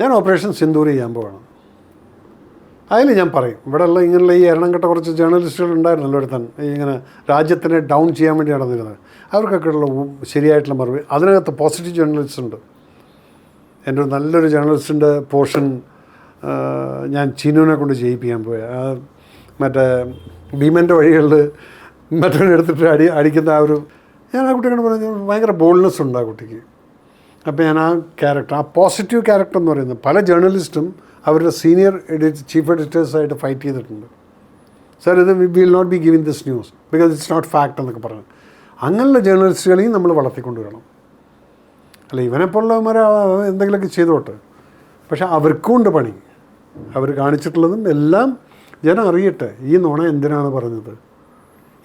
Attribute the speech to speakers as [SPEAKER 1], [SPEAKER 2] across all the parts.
[SPEAKER 1] ഞാൻ ഓപ്പറേഷൻ സിന്ദൂർ ചെയ്യാൻ പോവാണ് അതിൽ ഞാൻ പറയും. ഇവിടെയുള്ള ഇങ്ങനെയുള്ള ഈ എണ്ണംകെട്ട കുറച്ച് ജേർണലിസ്റ്റുകൾ ഉണ്ടായിരുന്നല്ലോ ഒരുത്തൻ. ഇങ്ങനെ രാജ്യത്തിനെ ഡൗൺ ചെയ്യാൻ വേണ്ടി നടന്നിരുന്നത്. അവർക്കൊക്കെ ഉള്ള ശരിയായിട്ടുള്ള മറുപടി. അതിനകത്ത് പോസിറ്റീവ് ജേർണലിസ്റ്റ് ഉണ്ട്. എന്റെ ഒരു നല്ലൊരു ജേർണലിസ്റ്റിന്റെ പോർഷൻ ഞാൻ ചീനുവിനെ കൊണ്ട് ചെയ്യിപ്പിക്കാൻ പോയ. മറ്റേ ഭീമന്റെ വഴികളിൽ മറ്റവനെ എടുത്തിട്ട് അടി അടിക്കുന്ന ആ ഒരു ഞാൻ ആ കുട്ടിയോട് പറഞ്ഞു ഭയങ്കര ബോൾഡ്നെസ് ഉണ്ട് ആ കുട്ടിക്ക്. അപ്പോൾ ഞാൻ ആ ക്യാരക്ടർ ആ പോസിറ്റീവ് ക്യാരക്ടർ എന്ന് പറയുന്നത് പല ജേർണലിസ്റ്റും അവരുടെ സീനിയർ എഡിറ്റ് ചീഫ് എഡിറ്റേഴ്സായിട്ട് ഫൈറ്റ് ചെയ്തിട്ടുണ്ട്. സാർ ഇത് we will not be giving this news because it's not fact എന്നൊക്കെ പറഞ്ഞു. അങ്ങനെയുള്ള ജേർണലിസ്റ്റുകളെയും നമ്മൾ വളർത്തിക്കൊണ്ടുവരണം. അല്ല ഇവനെപ്പോലുള്ളവന്മാർ എന്തെങ്കിലുമൊക്കെ ചെയ്തോട്ടെ. പക്ഷെ അവർക്കും ഉണ്ട് പണി. അവർ കാണിച്ചിട്ടുള്ളതും എല്ലാം ജനം അറിയട്ടെ ഈ നുണ എന്തിനാണ് പറഞ്ഞത്?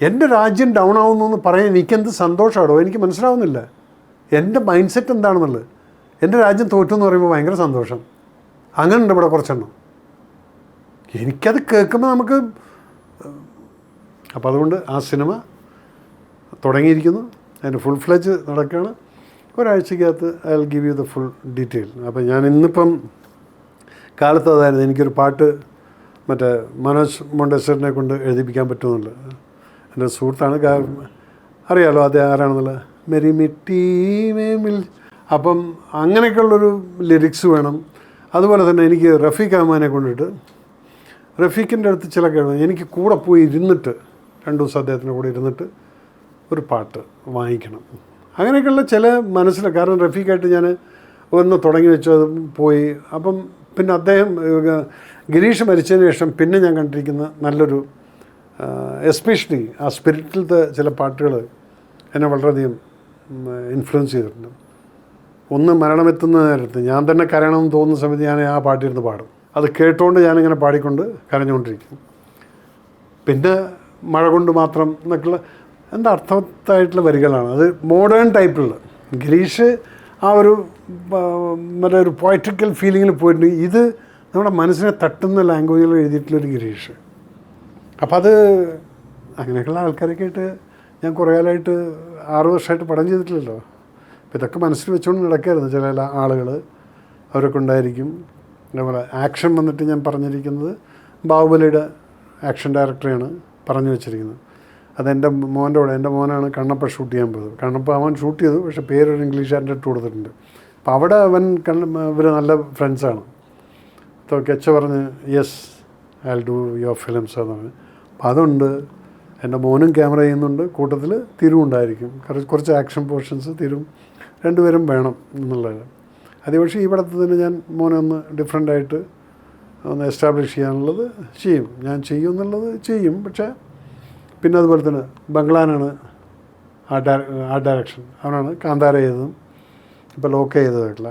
[SPEAKER 1] എന്റെ രാജ്യം ഡൗൺ ആവുന്നു എന്ന് പറയാൻ എനിക്കെന്ത് സന്തോഷമാണോ എനിക്ക് മനസ്സിലാവുന്നില്ല. എന്റെ മൈൻഡ് സെറ്റ് എന്താണെന്നുള്ളത്? എന്റെ രാജ്യം തോറ്റു എന്ന് പറയുമ്പോൾ ഭയങ്കര സന്തോഷം. അങ്ങനെ ഉണ്ട് ഇവിടെ കുറച്ചെണ്ണം. എനിക്കത് കേൾക്കുമ്പോൾ നമുക്ക് അപ്പോൾ അതുകൊണ്ട് ആ സിനിമ തുടങ്ങിയിരിക്കുന്നു. അതിന്റെ ഫുൾ ഫ്ലെജ് നടക്കുകയാണ്. ഒരാഴ്ചക്കകത്ത് I will give you the full detail അപ്പോൾ ഞാൻ ഇന്നിപ്പം കാലത്ത് അതായിരുന്നു എനിക്കൊരു പാട്ട് മറ്റേ മനോജ് മൊണ്ടേശ്വറിനെ കൊണ്ട് എഴുതിപ്പിക്കാൻ പറ്റുമെന്നുള്ളത്. എന്റെ സുഹൃത്താണ് അറിയാലോ അത് ആരാണെന്നുള്ളത്? മെരി മിട്ടി മേ മിൽ അപ്പം അങ്ങനെയൊക്കെയുള്ളൊരു ലിറിക്സ് വേണം. അതുപോലെ തന്നെ എനിക്ക് റഫീഖ് അഹ്മാനെ കൊണ്ടിട്ട്. റഫീഖിന്റെ അടുത്ത് ചില കേൾക്കും എനിക്ക് കൂടെ പോയി ഇരുന്നിട്ട് രണ്ട് ദിവസം അദ്ദേഹത്തിന്റെ കൂടെ ഇരുന്നിട്ട് ഒരു പാട്ട് വാങ്ങിക്കണം. അങ്ങനെയൊക്കെയുള്ള ചില മനസ്സിൽ കാരണം റഫീഖായിട്ട് ഞാൻ ഒന്ന് തുടങ്ങി വെച്ചു പോയി. അപ്പം പിന്നെ അദ്ദേഹം ഗിരീഷ് മരിച്ചതിന് ശേഷം പിന്നെ ഞാൻ കണ്ടിരിക്കുന്ന നല്ലൊരു എസ്പെഷ്യലി ആ സ്പിരിറ്റിലത്തെ ചില പാട്ടുകൾ എന്നെ വളരെയധികം ഇൻഫ്ലുവൻസ് ചെയ്തിട്ടുണ്ട്. ഒന്ന് മരണമെത്തുന്ന നേരത്ത് ഞാൻ തന്നെ കരയണമെന്ന് തോന്നുന്ന സമയത്ത് ഞാൻ ആ പാട്ടിരുന്ന് പാടും. അത് കേട്ടുകൊണ്ട് ഞാനിങ്ങനെ പാടിക്കൊണ്ട് കരഞ്ഞുകൊണ്ടിരിക്കും. പിന്നെ മഴ കൊണ്ട് മാത്രം എന്നൊക്കെയുള്ള എന്താ അർത്ഥവത്തായിട്ടുള്ള വരികളാണ്. അത് മോഡേൺ ടൈപ്പിലുള്ള ഗിരീഷ് ആ ഒരു മറ്റേ ഒരു പോയറ്റിക്കൽ ഫീലിങ്ങിൽ പോയിട്ടുണ്ട് ഇത് നമ്മുടെ മനസ്സിനെ തട്ടുന്ന ലാംഗ്വേജിൽ എഴുതിയിട്ടുള്ളൊരു ഗിരീഷ്. അപ്പം അത് അങ്ങനെയൊക്കെയുള്ള ആൾക്കാരൊക്കെ ആയിട്ട് ഞാൻ കുറേ കാലമായിട്ട് ആറ് വർഷമായിട്ട് പഠനം ചെയ്തിട്ടില്ലല്ലോ. അപ്പം ഇതൊക്കെ മനസ്സിൽ വെച്ചുകൊണ്ട് നടക്കായിരുന്നു ചില ആളുകൾ അവരൊക്കെ ഉണ്ടായിരിക്കും. അതേപോലെ ആക്ഷൻ വന്നിട്ട് ഞാൻ പറഞ്ഞിരിക്കുന്നത് ബാഹുബലിയുടെ ആക്ഷൻ ഡയറക്ടറെയാണ് പറഞ്ഞു വെച്ചിരിക്കുന്നത്. അതെന്റെ മോന്റെ കൂടെ എന്റെ മോനാണ് കണ്ണപ്പ ഷൂട്ട് ചെയ്യാൻ പോയത്. കണ്ണപ്പ അവൻ ഷൂട്ട് ചെയ്തു പക്ഷേ പേരൊരു ഇംഗ്ലീഷുകാരന്റെ ഇട്ട് കൊടുത്തിട്ടുണ്ട്. അപ്പോൾ അവിടെ അവൻ കണ്ണ ഇവർ നല്ല ഫ്രണ്ട്സാണ്. അപ്പോൾ കെച്ച പറഞ്ഞ് yes I do your films എന്ന് പറഞ്ഞു. അപ്പം അതുണ്ട് എന്റെ മോനും ക്യാമറ ചെയ്യുന്നുണ്ട്. കൂട്ടത്തിൽ തിരും ഉണ്ടായിരിക്കും കുറച്ച് കുറച്ച് ആക്ഷൻ പോർഷൻസ് തിരും. രണ്ടുപേരും വേണം എന്നുള്ളത്. അത് പക്ഷേ ഈ പടത്തിൽ തന്നെ ഞാൻ മോനെ ഒന്ന് ഡിഫറെന്റായിട്ട് ഒന്ന് എസ്റ്റാബ്ലിഷ് ചെയ്യാനുള്ളത് ചെയ്യും. ഞാൻ ചെയ്യും എന്നുള്ളത് ചെയ്യും. പക്ഷേ പിന്നെ അതുപോലെ തന്നെ ബംഗ്ലാനാണ് ആ ഡയ ആ ഡയറക്ഷൻ അവനാണ് കാന്താര ചെയ്തതും ഇപ്പോൾ ലോക്ക് ചെയ്തതായിട്ടുള്ള.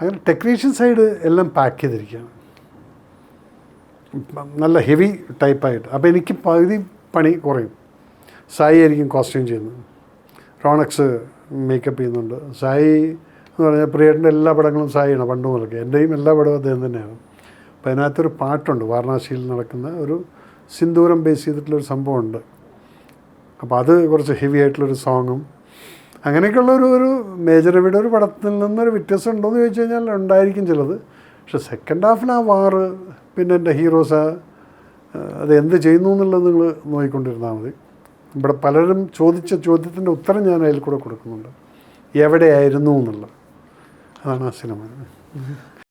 [SPEAKER 1] അങ്ങനെ ടെക്നീഷ്യൻ സൈഡ് എല്ലാം പാക്ക് ചെയ്തിരിക്കുകയാണ്. നല്ല ഹെവി ടൈപ്പായിട്ട് അപ്പോൾ എനിക്ക് പകുതി പണി കുറയും. സായി ആയിരിക്കും കോസ്റ്റ്യൂം ചെയ്യുന്നത്. റോണക്സ് മേക്കപ്പ് ചെയ്യുന്നുണ്ട്. സായി എന്ന് പറഞ്ഞാൽ പ്രിയേട്ടന്റെ എല്ലാ പടങ്ങളും സായിയാണ് പണ്ട് മുതലൊക്കെ. എന്റെയും എല്ലാ പടവും അദ്ദേഹം തന്നെയാണ്. അപ്പോൾ അതിനകത്തൊരു പാട്ടുണ്ട് വാരണാസിയിൽ നടക്കുന്ന ഒരു സിന്ദൂരം ബേസ് ചെയ്തിട്ടുള്ളൊരു സംഭവമുണ്ട്. അപ്പോൾ അത് കുറച്ച് ഹെവി ആയിട്ടുള്ളൊരു സോങ്ങും അങ്ങനെയൊക്കെയുള്ള ഒരു ഒരു മേജർ എവിടെ ഒരു പടത്തിൽ നിന്നൊരു വ്യത്യാസം ഉണ്ടോ എന്ന് ചോദിച്ചു കഴിഞ്ഞാൽ ഉണ്ടായിരിക്കും ചിലത്. പക്ഷെ സെക്കൻഡ് ഹാഫിൽ ആ വാറ് പിന്നെ എന്റെ ഹീറോസ് അത് എന്ത് ചെയ്യുന്നു എന്നുള്ളത് നിങ്ങൾ നോക്കിക്കൊണ്ടിരുന്നാൽ മതി. ഇവിടെ പലരും ചോദിച്ച ചോദ്യത്തിന്റെ ഉത്തരം ഞാൻ അതിൽ കൂടെ കൊടുക്കുന്നുണ്ട്. എവിടെയായിരുന്നു എന്നുള്ളത്. അതാണ് ആ സിനിമ.